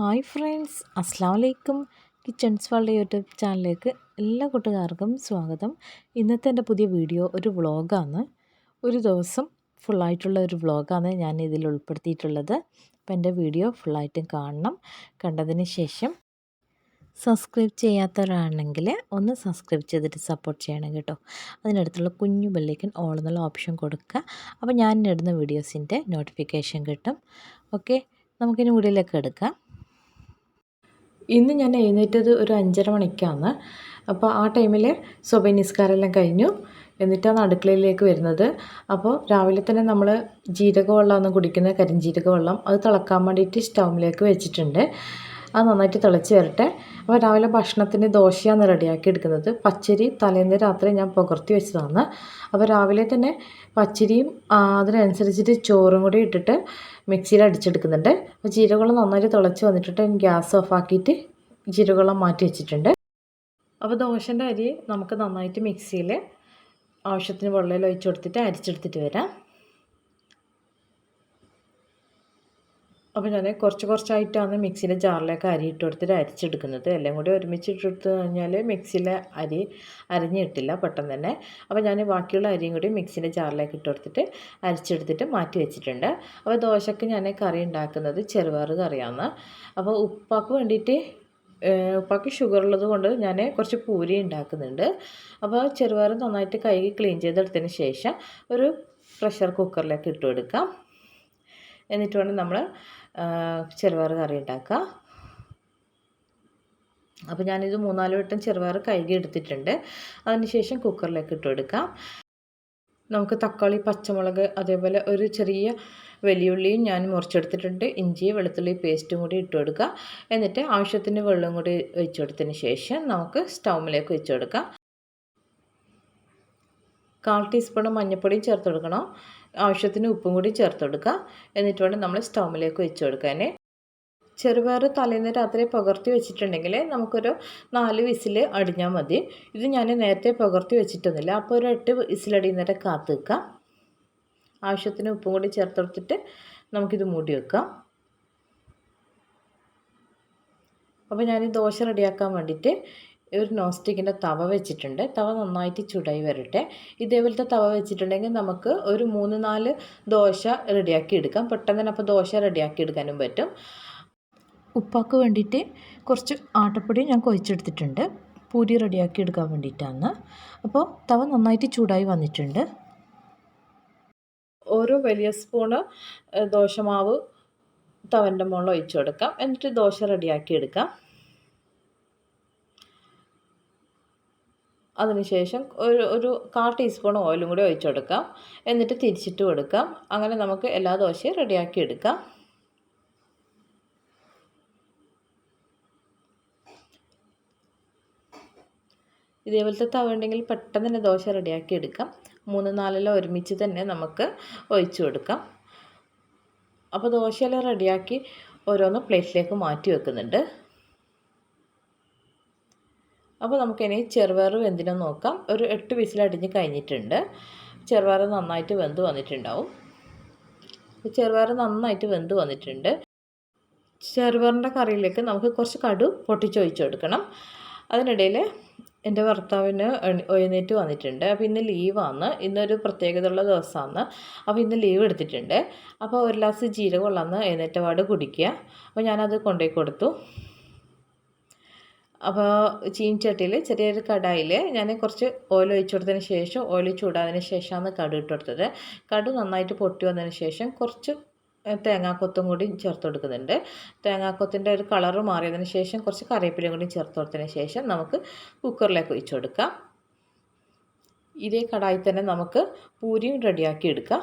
Hi friends അസ്സാം വലൈക്കും kitchens world YouTube ചാനലിലേക്ക് എല്ലാ കൂട്ടുകാർക്കും സ്വാഗതം. ഇന്നത്തെ എന്റെ പുതിയ വീഡിയോ ഒരു വ്ളോഗാണ്. ഒരു ദിവസം ഫുള്ളായിട്ടുള്ള ഒരു വ്ളോഗാണ് ഞാൻ ഇതിൽ ഉൾപ്പെടുത്തിയിട്ടുള്ളത്. അപ്പോൾ എന്റെ വീഡിയോ ഫുള്ളായിട്ടും കാണണം. കണ്ടതിന് ശേഷം സബ്സ്ക്രൈബ് ചെയ്യാത്തവരാണെങ്കിൽ ഒന്ന് സബ്സ്ക്രൈബ് ചെയ്തിട്ട് സപ്പോർട്ട് ചെയ്യണം കേട്ടോ. അതിനടുത്തുള്ള കുഞ്ഞു ബെല്ലേക്കൻ ഓൾ എന്നുള്ള ഓപ്ഷൻ കൊടുക്കുക. അപ്പോൾ ഞാൻ ഇടുന്ന വീഡിയോസിന്റെ നോട്ടിഫിക്കേഷൻ കിട്ടും. ഓക്കെ നമുക്കിനി വീഡിയോയിലേക്ക് എടുക്കാം. ഇന്ന് ഞാൻ എഴുന്നേറ്റത് ഒരു അഞ്ചര മണിക്കാണ്. അപ്പോൾ ആ ടൈമിൽ സ്വഭ നിസ്കാരമെല്ലാം കഴിഞ്ഞു. എന്നിട്ടാണ് അടുക്കളയിലേക്ക് വരുന്നത്. അപ്പോൾ രാവിലെ തന്നെ നമ്മൾ ജീരകവെള്ളമാണ് കുടിക്കുന്നത് കരിഞ്ജീരകവെള്ളം അത് തിളക്കാൻ വേണ്ടിയിട്ട് സ്റ്റൗമിലേക്ക് വെച്ചിട്ടുണ്ട്. അത് നന്നായിട്ട് തിളച്ച് വരട്ടെ. അപ്പോൾ രാവിലെ ഭക്ഷണത്തിന് ദോശയാണ് റെഡിയാക്കി എടുക്കുന്നത്. പച്ചരി തലേന്ന് രാത്രി ഞാൻ പുകർത്തി വെച്ചതാണ്. അപ്പോൾ രാവിലെ തന്നെ പച്ചരിയും അതിനനുസരിച്ചിട്ട് ചോറും കൂടി ഇട്ടിട്ട് മിക്സിയിൽ അടിച്ചെടുക്കുന്നുണ്ട് അപ്പോൾ ജീരകവെള്ളം നന്നായിട്ട് തിളച്ച് വന്നിട്ട് ഗ്യാസ് ഓഫ് ആക്കിയിട്ട് ജീരകവെള്ളം മാറ്റി വെച്ചിട്ടുണ്ട്. അപ്പോൾ ദോശന്റെ അരി നമുക്ക് നന്നായിട്ട് മിക്സിയിൽ ആവശ്യത്തിന് വെള്ളയിൽ ഒഴിച്ച് കൊടുത്തിട്ട് അരിച്ചെടുത്തിട്ട് വരാം. അപ്പോൾ ഞാൻ കുറച്ച് കുറച്ചായിട്ടാണ് മിക്സിയിലെ ജാറിലേക്ക് അരി ഇട്ട് അരിച്ചെടുക്കുന്നത്. എല്ലാം കൂടി ഒരുമിച്ച് ഇട്ടെടുത്ത് കഴിഞ്ഞാൽ മിക്സിയിലെ അരി അരിഞ്ഞിട്ടില്ല പെട്ടെന്ന് തന്നെ അപ്പോൾ ഞാൻ ബാക്കിയുള്ള അരിയും കൂടി മിക്സിന്റെ ജാറിലേക്ക് ഇട്ട് കൊടുത്തിട്ട് അരിച്ചെടുത്തിട്ട് മാറ്റി വെച്ചിട്ടുണ്ട്. അപ്പോൾ ദോശയ്ക്ക് ഞാൻ കറി ഉണ്ടാക്കുന്നത് ചെറുപയർ കറിയാണ്. അപ്പോൾ ഉപ്പാക്ക് വേണ്ടിയിട്ട് ഉപ്പാക്ക് ഷുഗർ ഉള്ളത് കൊണ്ട് ഞാൻ കുറച്ച് പൂരി ഉണ്ടാക്കുന്നുണ്ട്. അപ്പോൾ ചെറുപയർ നന്നായിട്ട് കൈ ക്ലീൻ ചെയ്തെടുത്തതിന് ശേഷം ഒരു പ്രഷർ കുക്കറിലേക്ക് ഇട്ട് കൊടുക്കാം. എന്നിട്ട് വേണം നമ്മൾ ചെറുപയർ കറി ഉണ്ടാക്കുക. അപ്പോൾ ഞാനിത് മൂന്നാൽ വട്ടം ചെറുപയർ കഴുകി എടുത്തിട്ടുണ്ട്. അതിനുശേഷം കുക്കറിലേക്ക് ഇട്ട് കൊടുക്കാം. നമുക്ക് തക്കാളി പച്ചമുളക് അതേപോലെ ഒരു ചെറിയ വലിയുള്ളിയും ഞാൻ മുറിച്ചെടുത്തിട്ടുണ്ട്. ഇഞ്ചി വെളുത്തുള്ളി പേസ്റ്റും കൂടി ഇട്ട് കൊടുക്കുക. എന്നിട്ട് ആവശ്യത്തിന് വെള്ളം കൂടി ഒഴിച്ചു കൊടുത്തതിന് ശേഷം നമുക്ക് സ്റ്റൗമിലേക്ക് വെച്ച് കൊടുക്കാം. കാൽ ടീസ്പൂൺ മഞ്ഞൾപ്പൊടിയും ചേർത്ത് കൊടുക്കണം. ആവശ്യത്തിന് ഉപ്പും കൂടി ചേർത്ത് കൊടുക്കുക. എന്നിട്ട് വേണം നമ്മൾ സ്റ്റൗമിലേക്ക് വെച്ച് കൊടുക്കാൻ ചെറുപയർ തലേന്ന് രാത്രി പകർത്തി വെച്ചിട്ടുണ്ടെങ്കിൽ നമുക്കൊരു നാല് വിസിൽ അടിഞ്ഞാൽ മതി. ഇത് ഞാൻ നേരത്തെ പകർത്തി വെച്ചിട്ടൊന്നുമില്ല. അപ്പോൾ ഒരു എട്ട് വിസിലടിയുന്നേരം കാത്ത് വെക്കാം ആവശ്യത്തിന് ഉപ്പും കൂടി ചേർത്ത് കൊടുത്തിട്ട് നമുക്കിത് മൂടി വെക്കാം. അപ്പോൾ ഞാൻ ദോശ റെഡിയാക്കാൻ വേണ്ടിയിട്ട് ഒരു നോൺ സ്റ്റിക്കിന്റെ തവ വെച്ചിട്ടുണ്ട്. തവ നന്നായിട്ട് ചുടായി വരട്ടെ. ഇതേപോലത്തെ തവ വെച്ചിട്ടുണ്ടെങ്കിൽ നമുക്ക് ഒരു മൂന്ന് നാല് ദോശ റെഡിയാക്കി എടുക്കാം. പെട്ടെന്ന് തന്നെ അപ്പോൾ ദോശ റെഡിയാക്കി എടുക്കാനും പറ്റും. ഉപ്പാക്ക് വേണ്ടിയിട്ട് കുറച്ച് ആട്ടപ്പൊടി ഞാൻ കൊഴിച്ചെടുത്തിട്ടുണ്ട്. പൂരി റെഡിയാക്കി എടുക്കാൻ വേണ്ടിയിട്ടാണ്. അപ്പോൾ തവ നന്നായിട്ട് ചൂടായി വന്നിട്ടുണ്ട്. ഓരോ വലിയ സ്പൂണ് ദോശമാവ് തവന്റെ മുകളിൽ ഒഴിച്ചു കൊടുക്കാം. എന്നിട്ട് ദോശ റെഡിയാക്കി എടുക്കാം. അതിനുശേഷം ഒരു ഒരു കാൽ ടീസ്പൂൺ ഓയിലും കൂടി ഒഴിച്ചു കൊടുക്കാം. എന്നിട്ട് തിരിച്ചിട്ട് കൊടുക്കാം. അങ്ങനെ നമുക്ക് എല്ലാ ദോശയും റെഡിയാക്കി എടുക്കാം. ഇതേപോലത്തെ തവ ഉണ്ടെങ്കിൽ പെട്ടെന്ന് തന്നെ ദോശ റെഡിയാക്കി എടുക്കാം. മൂന്ന് നാലെല്ലാം ഒരുമിച്ച് തന്നെ നമുക്ക് ഒഴിച്ചു കൊടുക്കാം. അപ്പോൾ ദോശയെല്ലാം റെഡിയാക്കി ഓരോന്ന് പ്ലേറ്റിലേക്ക് മാറ്റി വെക്കുന്നുണ്ട്. അപ്പോൾ നമുക്കിനി ചെറുപയർ വെന്തിനും നോക്കാം. ഒരു എട്ട് വിസിലടിഞ്ഞ് കഴിഞ്ഞിട്ടുണ്ട്. ചെറുപയർ നന്നായിട്ട് വെന്ത് വന്നിട്ടുണ്ടാവും. ചെറുപയർ നന്നായിട്ട് വെന്ത് വന്നിട്ടുണ്ട്. ചെറുപയറിന്റെ കറിയിലേക്ക് നമുക്ക് കുറച്ച് കടു പൊട്ടിച്ചൊഴിച്ച് കൊടുക്കണം. അതിനിടയിൽ എന്റെ ഭർത്താവിന് എഴുന്നേറ്റ് വന്നിട്ടുണ്ട്. അപ്പോൾ ഇന്ന് ലീവാണ്. ഇന്നൊരു പ്രത്യേകതയുള്ള ദിവസമാണ്. അപ്പോൾ ഇന്ന് ലീവ് എടുത്തിട്ടുണ്ട്. അപ്പോൾ ഒരു ഗ്ലാസ് ജീരകം വെള്ളമെന്ന് എഴുന്നേറ്റപാട് കുടിക്കുക. അപ്പോൾ ഞാനത് കൊണ്ടുപോയി കൊടുത്തു. അപ്പോൾ ചീൻചട്ടിയിൽ ചെറിയൊരു കടായിൽ ഞാൻ കുറച്ച് ഓയിൽ ഒഴിച്ചു കൊടുത്തതിന് ശേഷം ഓയിൽ ചൂടാതിന് ശേഷമാണ് കടു ഇട്ട് കൊടുത്തത്. കടു നന്നായിട്ട് പൊട്ടി വന്നതിന് ശേഷം കുറച്ച് തേങ്ങാക്കൊത്തും കൂടി ചേർത്ത് കൊടുക്കുന്നുണ്ട്. തേങ്ങാക്കൊത്തിന്റെ ഒരു കളർ മാറിയതിന് ശേഷം കുറച്ച് കറിവേപ്പിലയും കൂടി ചേർത്ത് കൊടുത്തതിന് ശേഷം നമുക്ക് കുക്കറിലേക്ക് ഒഴിച്ചു കൊടുക്കാം. ഇതേ കടായി തന്നെ നമുക്ക് പൂരിയും റെഡിയാക്കി എടുക്കാം.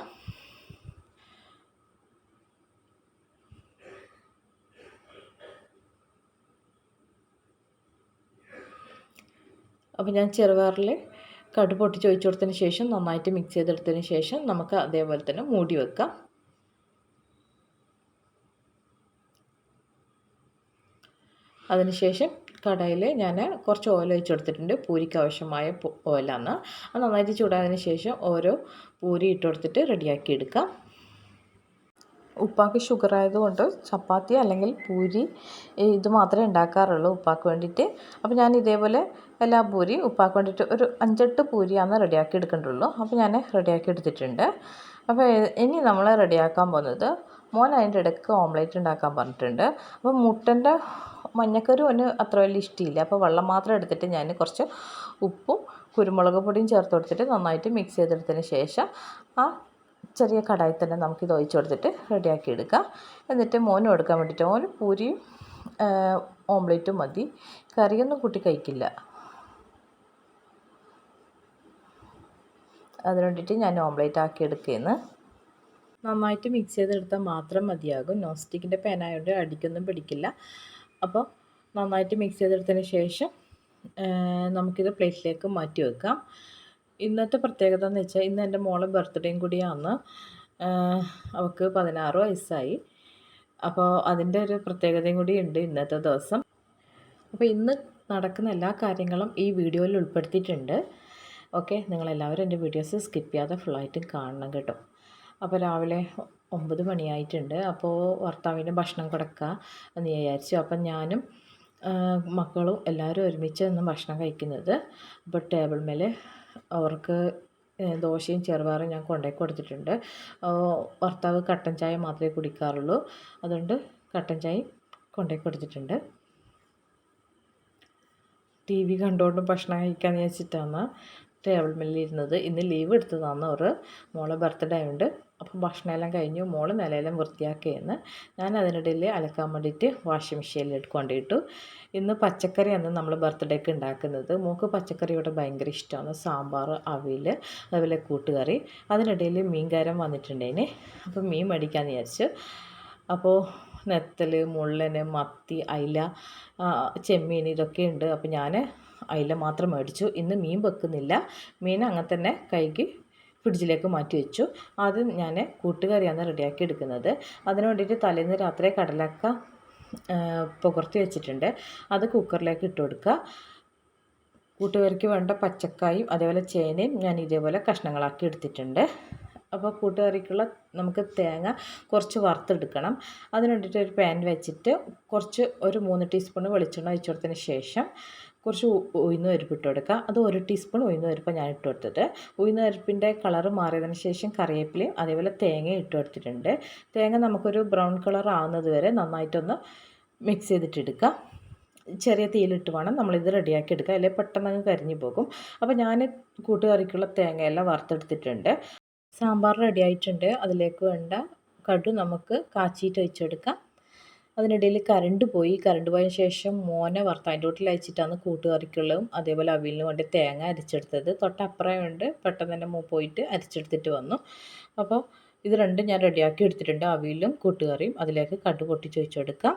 അപ്പോൾ ഞാൻ ചെറുപയറിൽ കടു പൊട്ടിച്ച് ചോദിച്ചു കൊടുത്തതിന് ശേഷം നന്നായിട്ട് മിക്സ് ചെയ്തെടുത്തതിന് ശേഷം നമുക്ക് അതേപോലെ തന്നെ മൂടി വെക്കാം. അതിനുശേഷം കടയിൽ ഞാൻ കുറച്ച് ഓയിൽ ഒഴിച്ചു കൊടുത്തിട്ടുണ്ട് പൂരിക്ക് ആവശ്യമായ ഓയിലാണ്. അത് നന്നായിട്ട് ചൂടായതിന് ശേഷം ഓരോ പൂരി ഇട്ട് കൊടുത്തിട്ട് റെഡിയാക്കി എടുക്കാം. ഉപ്പാക്ക് ഷുഗർ ആയതുകൊണ്ട് ചപ്പാത്തി അല്ലെങ്കിൽ പൂരി ഇത് മാത്രമേ ഉണ്ടാക്കാറുള്ളൂ ഉപ്പാക്ക് വേണ്ടിയിട്ട്. അപ്പോൾ ഞാൻ ഇതേപോലെ എല്ലാ പൂരി ഉപ്പാക്ക് വേണ്ടിയിട്ട് ഒരു അഞ്ചെട്ട് പൂരിയാണ് റെഡിയാക്കി എടുക്കേണ്ടുള്ളൂ. അപ്പോൾ ഞാൻ റെഡിയാക്കി എടുത്തിട്ടുണ്ട്. അപ്പോൾ ഇനി നമ്മൾ റെഡിയാക്കാൻ പോകുന്നത് മോൻ അതിന്റെ ഇടയ്ക്ക് ഓംലേറ്റ് ഉണ്ടാക്കാൻ പറഞ്ഞിട്ടുണ്ട്. അപ്പോൾ മുട്ടന്റെ മഞ്ഞക്കറി ഒന്ന് അത്ര വലിയ ഇഷ്ടമില്ല. അപ്പോൾ വെള്ളം മാത്രം എടുത്തിട്ട് ഞാൻ കുറച്ച് ഉപ്പും കുരുമുളക് പൊടിയും ചേർത്ത് കൊടുത്തിട്ട് നന്നായിട്ട് മിക്സ് ചെയ്തെടുത്തതിന് ശേഷം ആ ചെറിയ കടായി തന്നെ നമുക്കിത് ഒഴിച്ച് കൊടുത്തിട്ട് റെഡിയാക്കി എടുക്കാം. എന്നിട്ട് മോനും എടുക്കാൻ വേണ്ടിയിട്ട് മോന് പൂരിയും ഓംലേറ്റും മതി. കറിയൊന്നും കൂട്ടി കഴിക്കില്ല. അതിന് വേണ്ടിയിട്ട് ഞാൻ ഓംലേറ്റ് ആക്കി എടുക്കുകയെന്ന് നന്നായിട്ട് മിക്സ് ചെയ്തെടുത്താൽ മാത്രം മതിയാകും. നോൺ സ്റ്റിക്കിന്റെ പാനായതുകൊണ്ട് അടിക്കൊന്നും പിടിക്കില്ല. അപ്പോൾ നന്നായിട്ട് മിക്സ് ചെയ്തെടുത്തതിന് ശേഷം നമുക്കിത് പ്ലേറ്റിലേക്ക് മാറ്റി വെക്കാം. ഇന്നത്തെ പ്രത്യേകത എന്ന് വെച്ചാൽ ഇന്ന് എന്റെ മോളെ ബർത്ത്ഡേയും കൂടിയാണ് അവൾക്ക് പതിനാറ് വയസ്സായി. അപ്പോൾ അതിന്റെ ഒരു പ്രത്യേകതയും കൂടി ഉണ്ട് ഇന്നത്തെ ദിവസം. അപ്പോൾ ഇന്ന് നടക്കുന്ന എല്ലാ കാര്യങ്ങളും ഈ വീഡിയോയിൽ ഉൾപ്പെടുത്തിയിട്ടുണ്ട്. ഓക്കെ നിങ്ങളെല്ലാവരും എന്റെ വീഡിയോസ് സ്കിപ്പ് ചെയ്യാതെ ഫുള്ളായിട്ടും കാണണം കേട്ടോ. അപ്പോൾ രാവിലെ ഒമ്പത് മണിയായിട്ടുണ്ട്. അപ്പോൾ ഭർത്താവിന്റെ ഭക്ഷണം കൊടുക്കുക എന്ന് വിചാരിച്ചു. അപ്പം ഞാനും മക്കളും എല്ലാവരും ഒരുമിച്ച് നിന്ന് ഭക്ഷണം കഴിക്കുന്നത്. അപ്പോൾ ടേബിൾ മേലെ അവർക്ക് ദോശയും ചെറുപയറും ഞാൻ കൊണ്ടുപോയി കൊടുത്തിട്ടുണ്ട്. ഭർത്താവ് കട്ടൻ ചായ മാത്രമേ കുടിക്കാറുള്ളൂ. അതുകൊണ്ട് കട്ടൻ ചായ കൊണ്ടുപോയി കൊടുത്തിട്ടുണ്ട്. ടി വി കണ്ടുകൊണ്ട് ഭക്ഷണം കഴിക്കാമെന്ന് വെച്ചിട്ടാണ് ടേബിൾ മേലിരുന്നത്. ഇന്ന് ലീവ് എടുത്തതാണ് അവർ മോളെ ബർത്ത്ഡേ ആയതുകൊണ്ട് അപ്പം ഭക്ഷണമെല്ലാം കഴിഞ്ഞു. മോൾ നിലയെല്ലാം വൃത്തിയാക്കിയെന്ന് ഞാൻ അതിനിടയിൽ അലക്കാൻ വേണ്ടിയിട്ട് വാഷിംഗ് മെഷീനിൽ കൊണ്ടിട്ടു ഇന്ന് പച്ചക്കറിയാണ് നമ്മൾ ബർത്ത്ഡേക്ക് ഉണ്ടാക്കുന്നത്. മോൾക്ക് പച്ചക്കറിയോടെ ഭയങ്കര ഇഷ്ടമാണ് സാമ്പാർ അവിൽ അതുപോലെ കൂട്ടുകറി. അതിനിടയിൽ മീൻകാരൻ വന്നിട്ടുണ്ടേനെ. അപ്പോൾ മീൻ മേടിക്കാമെന്ന് വിചാരിച്ചു. അപ്പോൾ നെത്തൽ മുള്ളന് മത്തി അയില ചെമ്മീൻ ഇതൊക്കെ ഉണ്ട്. അപ്പോൾ ഞാൻ അയില മാത്രം മേടിച്ചു. ഇന്ന് മീൻ വെക്കുന്നില്ല. മീൻ അങ്ങനെ തന്നെ കൈക്ക് ഫ്രിഡ്ജിലേക്ക് മാറ്റി വെച്ചു. ആദ്യം ഞാൻ കൂട്ടുകറിയാണ് റെഡിയാക്കി എടുക്കുന്നത്. അതിന് വേണ്ടിയിട്ട് തലേന്ന് രാത്രി കടലക്ക പുകർത്തി വെച്ചിട്ടുണ്ട്. അത് കുക്കറിലേക്ക് ഇട്ട് കൊടുക്കുക. കൂട്ടുകറിക്ക് വേണ്ട പച്ചക്കായും അതേപോലെ ചേനയും ഞാൻ ഇതേപോലെ കഷ്ണങ്ങളാക്കി എടുത്തിട്ടുണ്ട്. അപ്പോൾ കൂട്ടുകറിക്കുള്ള നമുക്ക് തേങ്ങ കുറച്ച് വറുത്തെടുക്കണം. അതിന് വേണ്ടിയിട്ട് ഒരു പാൻ വെച്ചിട്ട് കുറച്ച് ഒരു മൂന്ന് ടീസ്പൂൺ വെളിച്ചെണ്ണ ഒഴിച്ചു കൊടുത്തതിന് ശേഷം കുറച്ച് ഉഴുന്ന് പരിപ്പ് ഇട്ട് കൊടുക്കുക. അത് ഒരു ടീസ്പൂൺ ഉഴുന്ന് പരിപ്പ് ഞാൻ ഇട്ട് കൊടുത്തിട്ട് ഉഴുന്ന് പരിപ്പിന്റെ കളറ് മാറിയതിന് ശേഷം കറിവേപ്പിലയും അതേപോലെ തേങ്ങ ഇട്ട് കൊടുത്തിട്ടുണ്ട്. തേങ്ങ നമുക്കൊരു ബ്രൗൺ കളർ ആവുന്നത് വരെ നന്നായിട്ടൊന്ന് മിക്സ് ചെയ്തിട്ടെടുക്കുക. ചെറിയ തീയിലിട്ട് വേണം നമ്മളിത് റെഡിയാക്കി എടുക്കുക. അല്ലെങ്കിൽ പെട്ടെന്ന് കരിഞ്ഞു പോകും. അപ്പോൾ ഞാൻ കൂട്ടുകറിക്കുള്ള തേങ്ങയെല്ലാം വറുത്തെടുത്തിട്ടുണ്ട്. സാമ്പാർ റെഡി ആയിട്ടുണ്ട്. അതിലേക്ക് വേണ്ട കടു നമുക്ക് കാച്ചിയിട്ട് വെച്ചെടുക്കാം അതിനിടയിൽ കറണ്ട് പോയി. കറണ്ട് പോയതിന് ശേഷം മോനെ ഭർത്താവിന്റെ വീട്ടിൽ അയച്ചിട്ടാണ് കൂട്ടുകറിക്കുള്ളതും അതേപോലെ അവിയലിന് വേണ്ടി തേങ്ങ അരച്ചെടുത്തത്. തൊട്ടപ്പുറമുണ്ട്. പെട്ടെന്ന് തന്നെ മൂ പോയിട്ട് അരച്ചെടുത്തിട്ട് വന്നു. അപ്പോൾ ഇത് രണ്ടും ഞാൻ റെഡിയാക്കി എടുത്തിട്ടുണ്ട്. അവിയലും കൂട്ടുകറിയും. അതിലേക്ക് കടുക് പൊട്ടിച്ച് വെച്ചെടുക്കാം.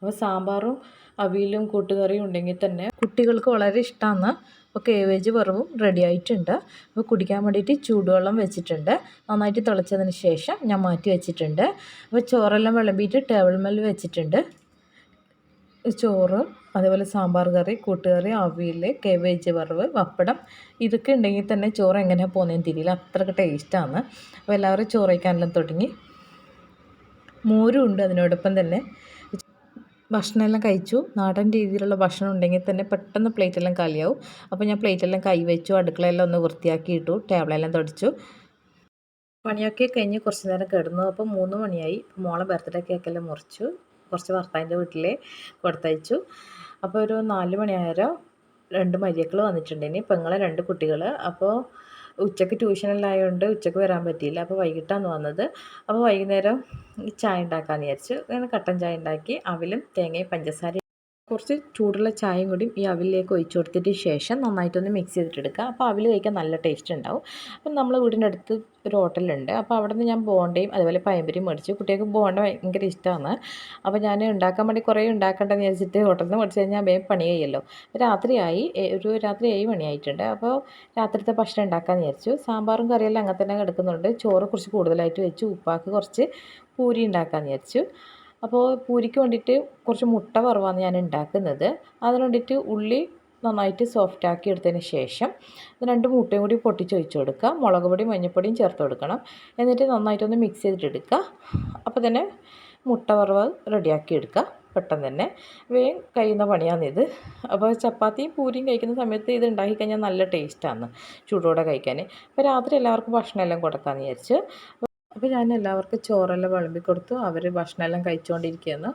അപ്പോൾ സാമ്പാറും അവിയലും കൂട്ടുകറിയും ഉണ്ടെങ്കിൽ തന്നെ കുട്ടികൾക്ക് വളരെ ഇഷ്ടമാണ്. അപ്പോൾ കേവേജ് വറവും റെഡി ആയിട്ടുണ്ട്. അപ്പോൾ കുടിക്കാൻ വേണ്ടിയിട്ട് ചൂടുവെള്ളം വെച്ചിട്ടുണ്ട്. നന്നായിട്ട് തിളച്ചതിന് ശേഷം ഞാൻ മാറ്റി വെച്ചിട്ടുണ്ട്. അപ്പോൾ ചോറെല്ലാം വിളമ്പിയിട്ട് ടേബിൾ മേൽ വെച്ചിട്ടുണ്ട്. ചോറ് അതേപോലെ സാമ്പാർ കറി കൂട്ടുകറി അവിയൽ കേവേജ് വറവ് പപ്പടം ഇതൊക്കെ ഉണ്ടെങ്കിൽ തന്നെ ചോറ് എങ്ങനെയാണ് പോകുന്നതെന്ന് തിരിയില്ല. അത്രയ്ക്ക് ടേസ്റ്റാണ് അപ്പോൾ എല്ലാവരും ചോറ് വയ്ക്കാനെല്ലാം തുടങ്ങി. മോരും ഉണ്ട് അതിനോടൊപ്പം തന്നെ. ഭക്ഷണമെല്ലാം കഴിച്ചു. നാടൻ രീതിയിലുള്ള ഭക്ഷണം ഉണ്ടെങ്കിൽ തന്നെ പെട്ടെന്ന് പ്ലേറ്റെല്ലാം കാലിയാവും. അപ്പോൾ ഞാൻ പ്ലേറ്റെല്ലാം കൈ വെച്ചു അടുക്കളയെല്ലാം ഒന്ന് വൃത്തിയാക്കി ഇട്ടു ടേബിളെല്ലാം തുടച്ചു. പണിയൊക്കെ കഴിഞ്ഞ് കുറച്ച് നേരം കിടന്നു. അപ്പോൾ മൂന്ന് മണിയായി. മോളെ ബർത്ത്ഡേ കേക്കെല്ലാം മുറിച്ചു. കുറച്ച് ഭർത്താവിന്റെ വീട്ടിൽ കൊടുത്തയച്ചു. അപ്പോൾ ഒരു നാല് മണിയായാലും രണ്ട് മരിയക്കൾ വന്നിട്ടുണ്ടെങ്കിൽ പെങ്ങളെ രണ്ട് കുട്ടികൾ അപ്പോൾ ഉച്ചയ്ക്ക് ട്യൂഷനിലായതുകൊണ്ട് ഉച്ചയ്ക്ക് വരാൻ പറ്റിയില്ല. അപ്പോൾ വൈകിട്ടാണ് വന്നത്. അപ്പോൾ വൈകുന്നേരം ചായ ഉണ്ടാക്കാമെന്ന് വിചാരിച്ചു കട്ടൻ ചായ ഉണ്ടാക്കി അവിലും തേങ്ങയും പഞ്ചസാര കുറച്ച് ചൂടുള്ള ചായയും കൂടി ഈ അവിലേക്ക് ഒഴിച്ചു കൊടുത്തിട്ട് ശേഷം നന്നായിട്ടൊന്ന് മിക്സ് ചെയ്തിട്ടെടുക്കുക. അപ്പോൾ അവിൽ കഴിക്കാൻ നല്ല ടേസ്റ്റ് ഉണ്ടാവും. അപ്പം നമ്മൾ വീടിന്റെ അടുത്ത് ഒരു ഹോട്ടലുണ്ട്. അപ്പോൾ അവിടെ നിന്ന് ഞാൻ ബോണ്ടയും അതുപോലെ പയമ്പരിയും മേടിച്ചു. കുട്ടികൾക്ക് ബോണ്ട ഭയങ്കര ഇഷ്ടമാണ്. അപ്പോൾ ഞാൻ ഉണ്ടാക്കാൻ വേണ്ടി കുറേ ഉണ്ടാക്കേണ്ടതെന്ന് വിചാരിച്ചിട്ട് ഹോട്ടലിൽ നിന്ന് മേടിച്ച് കഴിഞ്ഞാൽ വേഗം പണി കഴിയല്ലോ. രാത്രിയായി ഒരു രാത്രി ഏഴ് മണിയായിട്ടുണ്ട് അപ്പോൾ രാത്രിത്തെ ഭക്ഷണം ഉണ്ടാക്കാമെന്ന് വിചാരിച്ചു. സാമ്പാറും കറിയെല്ലാം അങ്ങനെ തന്നെ കിടക്കുന്നുണ്ട്. ചോറ് കുറച്ച് കൂടുതലായിട്ട് വെച്ചു. ഉപ്പാക്ക് കുറച്ച് പൂരി ഉണ്ടാക്കാമെന്ന് വിചാരിച്ചു. അപ്പോൾ പൂരിക്ക് വേണ്ടിയിട്ട് കുറച്ച് മുട്ട വറവാണ് ഞാൻ ഉണ്ടാക്കുന്നത്. അതിന് വേണ്ടിയിട്ട് ഉള്ളി നന്നായിട്ട് സോഫ്റ്റ് ആക്കി എടുത്തതിന് ശേഷം രണ്ട് മുട്ടയും കൂടി പൊട്ടിച്ച് ഒഴിച്ച് കൊടുക്കുക. മുളക് പൊടിയും മഞ്ഞൾപ്പൊടിയും ചേർത്ത് കൊടുക്കണം. എന്നിട്ട് നന്നായിട്ടൊന്ന് മിക്സ് ചെയ്തിട്ടെടുക്കുക അപ്പോൾ തന്നെ മുട്ട വറവ് റെഡിയാക്കി എടുക്കുക. പെട്ടെന്ന് തന്നെ. വേഗം കഴിയുന്ന പണിയാണിത് അപ്പോൾ ചപ്പാത്തിയും പൂരിയും കഴിക്കുന്ന സമയത്ത് ഇത് ഉണ്ടാക്കി കഴിഞ്ഞാൽ നല്ല ടേസ്റ്റാണ് ചൂടോടെ കഴിക്കാൻ. അപ്പോൾ രാത്രി എല്ലാവർക്കും ഭക്ഷണമെല്ലാം കൊടുക്കാമെന്ന് വിചാരിച്ച്. അപ്പോൾ ഞാൻ എല്ലാവർക്കും ചോറെല്ലാം വിളമ്പി കൊടുത്തു അവർ ഭക്ഷണമെല്ലാം കഴിച്ചുകൊണ്ടിരിക്കുകയാണ്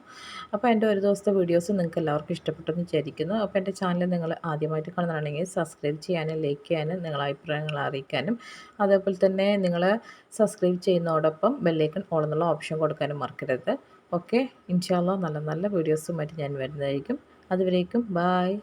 അപ്പോൾ എന്റെ ഒരു ദിവസത്തെ വീഡിയോസ് നിങ്ങൾക്ക് എല്ലാവർക്കും ഇഷ്ടപ്പെട്ടെന്ന് വിചാരിക്കുന്നു. അപ്പോൾ എന്റെ ചാനൽ നിങ്ങൾ ആദ്യമായിട്ട് കാണുന്നതാണെങ്കിൽ സബ്സ്ക്രൈബ് ചെയ്യാനും ലൈക്ക് ചെയ്യാനും നിങ്ങളെ അഭിപ്രായങ്ങൾ അറിയിക്കാനും അതേപോലെ തന്നെ നിങ്ങൾ സബ്സ്ക്രൈബ് ചെയ്യുന്നതോടൊപ്പം ബെല്ലൈക്കൺ ഓൾ എന്നുള്ള ഓപ്ഷൻ കൊടുക്കാനും മറക്കരുത്. ഓക്കെ? ഇൻഷാല്ല നല്ല നല്ല വീഡിയോസുമായിട്ട് ഞാൻ വരുന്നതായിരിക്കും. അതുവരേക്കും ബായ്